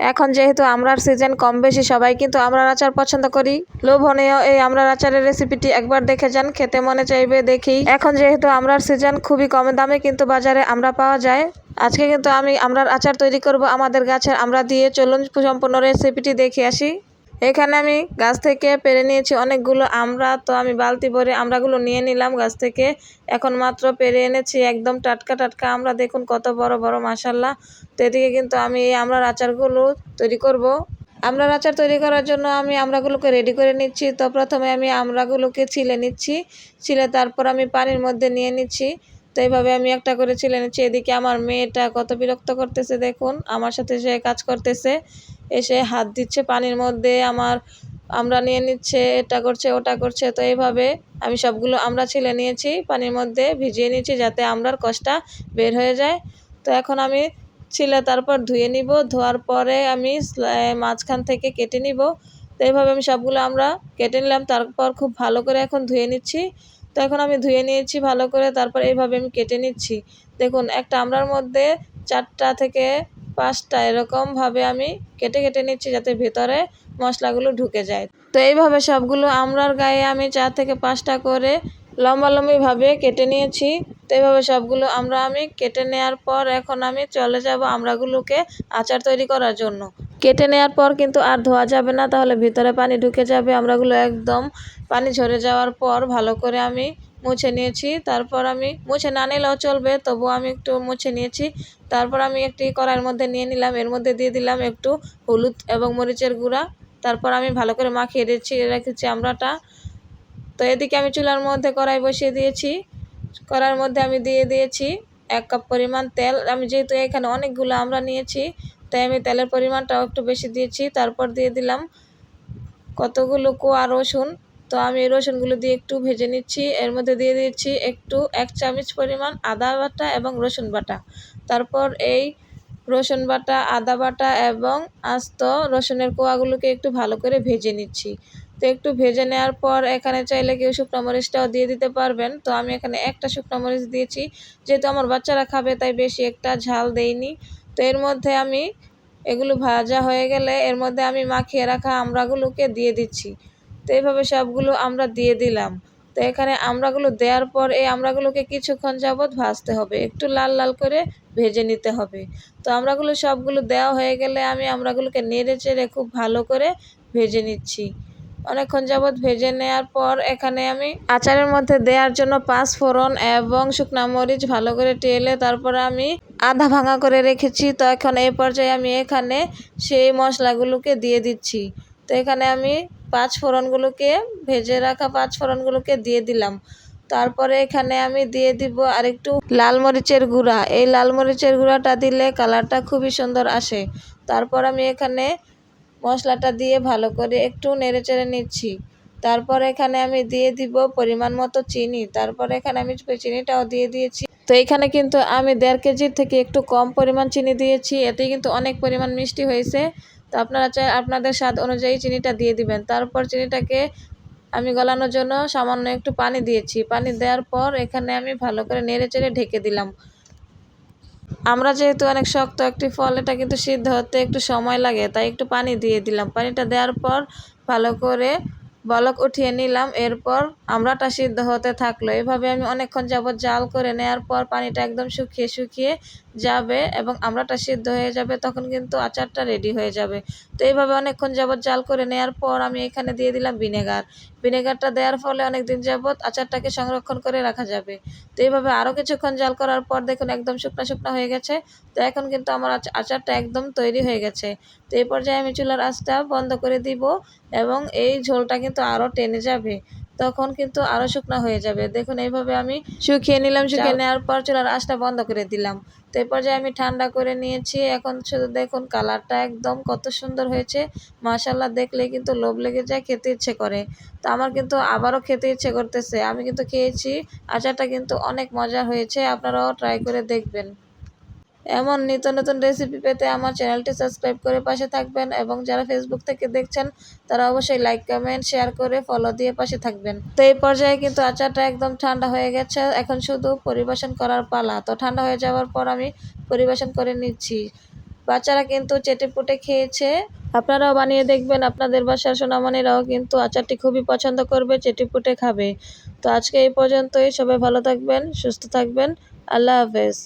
এখন যেহেতু আমরার সিজন কম বেশি, সবাই কিন্তু আমরার আচার পছন্দ করি। লোভনীয় এই আমরার আচারের রেসিপিটি একবার দেখে যান, খেতে মনে চাইবে দেখি। এখন যেহেতু আমরার সিজন খুবই কম দামে কিন্তু বাজারে আমরা পাওয়া যায়। আজকে কিন্তু আমি আমরার আচার তৈরি করব আমাদের গাছের আমরা দিয়ে। চলুন সম্পূর্ণ রেসিপিটি দেখে আসি। এখানে আমি গাছ থেকে পেরে নিয়েছি অনেকগুলো আমরা, তো আমি বালতি ভরে আমরাগুলো নিয়ে নিলাম গাছ থেকে। এখন মাত্র পেরে এনেছি একদম টাটকা টাটকা আমরা, দেখুন কত বড় বড় মাসাল্লাহ তো এদিকে কিন্তু আমি এই আমরার আচারগুলো তৈরি করব। আমরার আচার তৈরি করার জন্য আমি আমরাগুলোকে রেডি করে নিচ্ছি। তো প্রথমে আমি আমরাগুলোকে ছিলে নিচ্ছি, ছিলে তারপর আমি পানির মধ্যে নিয়ে নিচ্ছি। তো এইভাবে আমি একটা করে ছিলে নিচ্ছি। এদিকে আমার মেয়েটা কত বিরক্ত করতেছে দেখুন। আমার সাথে সে কাজ করতেছে। এসে হাত দিচ্ছে পানির মধ্যে। আমার, আমরা নিয়ে নিচ্ছে, এটা করছে, ওটা করছে। তো এইভাবে আমি সবগুলো আমরা ছিলে নিয়েছি, পানির মধ্যে ভিজিয়ে নিয়েছি যাতে আমরার কষটা বের হয়ে যায়। তো এখন আমি ছিলে তারপর ধুয়ে নিব। ধোয়ার পরে আমি মাঝখান থেকে কেটে নিব। তো এইভাবে আমি সবগুলো আমরা কেটে নিলাম। তারপর খুব ভালো করে এখন ধুয়ে নিচ্ছি। তো এখন আমি ধুয়ে নিয়েছি ভালো করে, তারপর এইভাবে আমি কেটে নিচ্ছি। দেখুন, একটা আমরার মধ্যে চারটা থেকে পাঁচটা এরকমভাবে আমি কেটে কেটে নিচ্ছি যাতে ভেতরে মশলাগুলো ঢুকে যায়। তো এইভাবে সবগুলো আমরার গায়ে আমি চার থেকে পাঁচটা করে লম্বা লম্বিভাবে কেটে নিয়েছি। তো এইভাবে সবগুলো আমরা আমি কেটে নেওয়ার পর এখন আমি চলে যাব আমরাগুলোকে আচার তৈরি করার জন্য। কেটে নেওয়ার পর কিন্তু আর ধোয়া যাবে না, তাহলে ভিতরে পানি ঢুকে যাবে। আমরাগুলো একদম পানি ঝরে যাওয়ার পর ভালো করে আমি মুছে নিয়েছি। তারপর আমি মুছে না নিলেও চলবে তবুও আমি একটু মুছে নিয়েছি। তারপর আমি একটি কড়াইয়ের মধ্যে নিয়ে নিলাম। এর মধ্যে দিয়ে দিলাম একটু হলুদ এবং মরিচের গুঁড়া। তারপর আমি ভালো করে মাখিয়ে দিচ্ছি, রেখেছি আমরাটা। তো এদিকে আমি চুলার মধ্যে কড়াই বসিয়ে দিয়েছি। কড়াইয়ের মধ্যে আমি দিয়ে দিয়েছি এক কাপ পরিমাণ তেল। আমি যেহেতু এখানে অনেকগুলো আমরা নিয়েছি তাই আমি তেলের পরিমাণটাও একটু বেশি দিয়েছি, তারপর দিয়ে দিলাম কতগুলো কোয়া রসুন। তো আমি এই রসুনগুলো দিয়ে একটু ভেজে নিচ্ছি, এর মধ্যে দিয়ে দিচ্ছি একটু এক চামচ পরিমাণ আদা বাটা এবং রসুন বাটা। তারপর এই রসুন বাটা, আদা বাটা এবং আস্ত রসুনের কোয়াগুলোকে একটু ভালো করে ভেজে নিচ্ছি। তো একটু ভেজে নেওয়ার পর এখানে চাইলে কেউ শুকনো মরিচটাও দিয়ে দিতে পারবেন। তো আমি এখানে একটা শুকনো মরিচ দিয়েছি, যেহেতু আমার বাচ্চারা খাবে তাই বেশি একটা ঝাল দেইনি। তো এর মধ্যে আমি এগুলো ভাজা হয়ে গেলে এর মধ্যে আমি মাখিয়ে রাখা আমড়াগুলোকে দিয়ে দিচ্ছি। তো এইভাবে সবগুলো আমরা দিয়ে দিলাম। তো এখানে আমড়াগুলো দেওয়ার পর এই আমড়াগুলোকে কিছুক্ষণ যাবৎ ভাজতে হবে। একটু লাল লাল করে ভেজে নিতে হবে। তো আমড়াগুলো সবগুলো দেওয়া হয়ে গেলে আমি আমড়াগুলোকে নেড়ে চেড়ে খুব ভালো করে ভেজে নিচ্ছি। অনেকক্ষণ যাবৎ ভেজে নেওয়ার পর এখানে আমি আচারের মধ্যে দেওয়ার জন্য পাঁচ ফোড়ন এবং শুকনা মরিচ ভালো করে টেলে তারপরে আমি আধা ভাঙা করে রেখেছি। তো এখন এই পর্যায়ে আমি এখানে সেই মশলাগুলোকে দিয়ে দিচ্ছি। তো এখানে আমি পাঁচ ফোড়নগুলোকে, ভেজে রাখা পাঁচ ফোড়নগুলোকে দিয়ে দিলাম। তারপরে এখানে আমি দিয়ে দিব আরেকটু লাল মরিচের গুঁড়া। এই লাল মরিচের গুঁড়াটা দিলে কালারটা খুবই সুন্দর আসে। তারপর আমি এখানে মশলাটা দিয়ে ভালো করে একটু নেড়ে চেড়ে নিচ্ছি। তারপর এখানে আমি দিয়ে দিব পরিমাণ মতো চিনি। তারপর এখানে আমি চিনিটাও দিয়ে দিয়েছি। তো এখানে কিন্তু আমি দেড় কেজির থেকে একটু কম পরিমাণ চিনি দিয়েছি। এতে কিন্তু অনেক পরিমাণ মিষ্টি হয়েছে। তো আপনারা চাই, আপনাদের স্বাদ অনুযায়ী চিনিটা দিয়ে দিবেন। তারপর চিনিটাকে আমি গলানোর জন্য সামান্য একটু পানি দিয়েছি। পানি দেওয়ার পর এখানে আমি ভালো করে নেড়ে চেড়ে ঢেকে দিলাম। আমরা যেহেতু অনেক শক্ত একটি ফল, এটা কিন্তু সিদ্ধ হতে একটু সময় লাগে, তাই একটু পানি দিয়ে দিলাম। পানিটা দেওয়ার পর ভালো করে বলক উঠিয়ে নিলাম, এরপর আমরাটা সিদ্ধ হতে থাকল। এভাবে আমি অনেকক্ষণ যাবৎ জাল করে নেওয়ার পর পানিটা একদম শুকিয়ে শুকিয়ে যাবে এবং আমরাটা সিদ্ধ হয়ে যাবে, তখন কিন্তু আচারটা রেডি হয়ে যাবে। তো এইভাবে অনেকক্ষণ যাবৎ জাল করে নেওয়ার পর আমি এখানে দিয়ে দিলাম ভিনেগার ভিনেগারটা দেওয়ার ফলে অনেক দিন যাবৎ আচারটাকে সংরক্ষণ করে রাখা যাবে। তো এইভাবে আরও কিছুক্ষণ জাল করার পর দেখুন একদম শুকনো শুকনো হয়ে গেছে। তো এখন কিন্তু আমার আচারটা একদম তৈরি হয়ে গেছে। তো এই পর্যায়ে আমি চুলার আঁচটা বন্ধ করে দিব এবং এই ঝোলটা কিন্তু আরও টেনে যাবে। তখন কিন্তু আরও শুকনো হয়ে যাবে। দেখুন এইভাবে আমি শুকিয়ে নিলাম শুকিয়ে নেওয়ার পর চুলার আঁচটা বন্ধ করে দিলাম। তো এই পর্যায়ে আমি ঠান্ডা করে নিয়েছি। এখন শুধু দেখুন কালারটা একদম কত সুন্দর হয়েছে। মাশাল্লাহ দেখলে কিন্তু লোভ লেগে যায় খেতে ইচ্ছে করে। তো আমার কিন্তু আবারও খেতে ইচ্ছে করতেছে। আমি কিন্তু খেয়েছি আচারটা কিন্তু অনেক মজা হয়েছে। আপনারাও ট্রাই করে দেখবেন। এমন নিত্য নতুন রেসিপি পেতে আমার চ্যানেলটি সাবস্ক্রাইব করে পাশে থাকবেন এবং যারা ফেসবুক থেকে দেখছেন, তারা অবশ্যই লাইক কমেন্ট শেয়ার করে ফলো দিয়ে পাশে থাকবেন। তো এই পর্যায়ে কিন্তু আচারটা একদম ঠান্ডা হয়ে গেছে। এখন শুধু পরিবেশন করার পালা। তো ঠান্ডা হয়ে যাওয়ার পর আমি পরিবেশন করে নিচ্ছি। বাচ্চারা কিন্তু চেটেপুটে খেয়েছে। আপনারাও বানিয়ে দেখবেন, আপনাদের বাসার সোনামণিরাও কিন্তু আচারটি খুবই পছন্দ করবে, চেটেপুটে খাবে। তো আজকে এই পর্যন্তই। সবাই ভালো থাকবেন, সুস্থ থাকবেন। আল্লাহ হাফেজ।